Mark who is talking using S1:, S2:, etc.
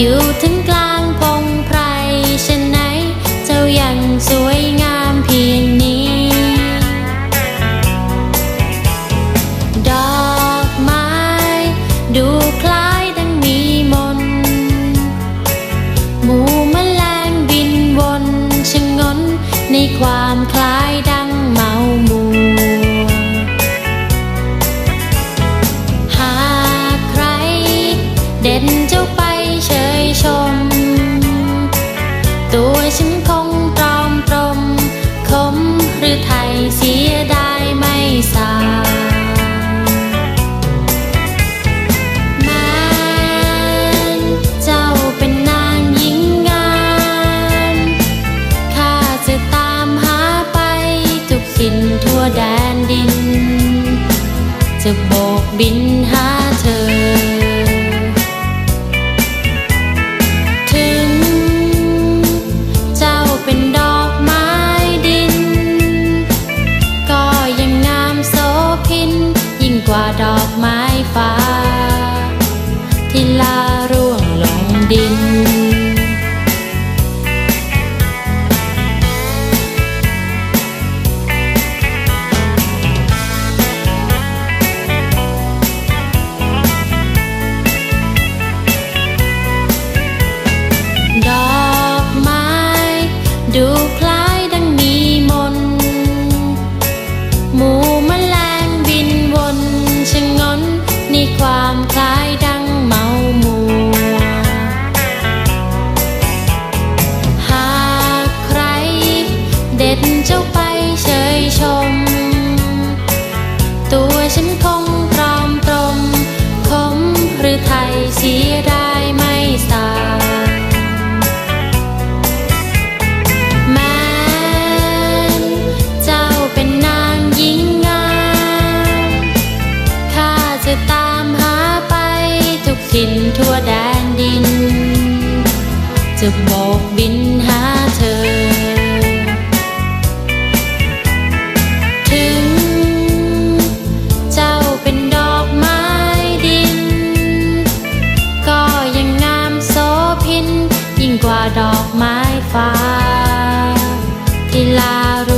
S1: อยู่ถึงกลางพงไพรฉะไหน เจ้ายังสวยงามเพียงนี้ ดอกไม้ ดูคล้ายดังมีมน หมู่แมลงบินวนชะงนในความคล้ายดัง ตัวฉันคงตรอมตรมคมหรือไทยเสียดายไม่สายแม้นเจ้าเป็นนางยิงงามข้าจะตามหาไปทุกฉินทั่วแดนดิน จะโบกบินหาเธอ ที่ลาร่วงลงดิน ดอกไม้ ดูคล้ายดังมีมนหมูแมลงบินวนชะงนในความคล้าย เจ้าไปเชยชม ตัวฉันคงตรอมตรมคมหรือไทยเสียดายไม่สายแม้เจ้าเป็นนางหญิงงามข้าจะตามหาไปทุกถิ่นทั่วแดนดิน จะโบกบิน claro.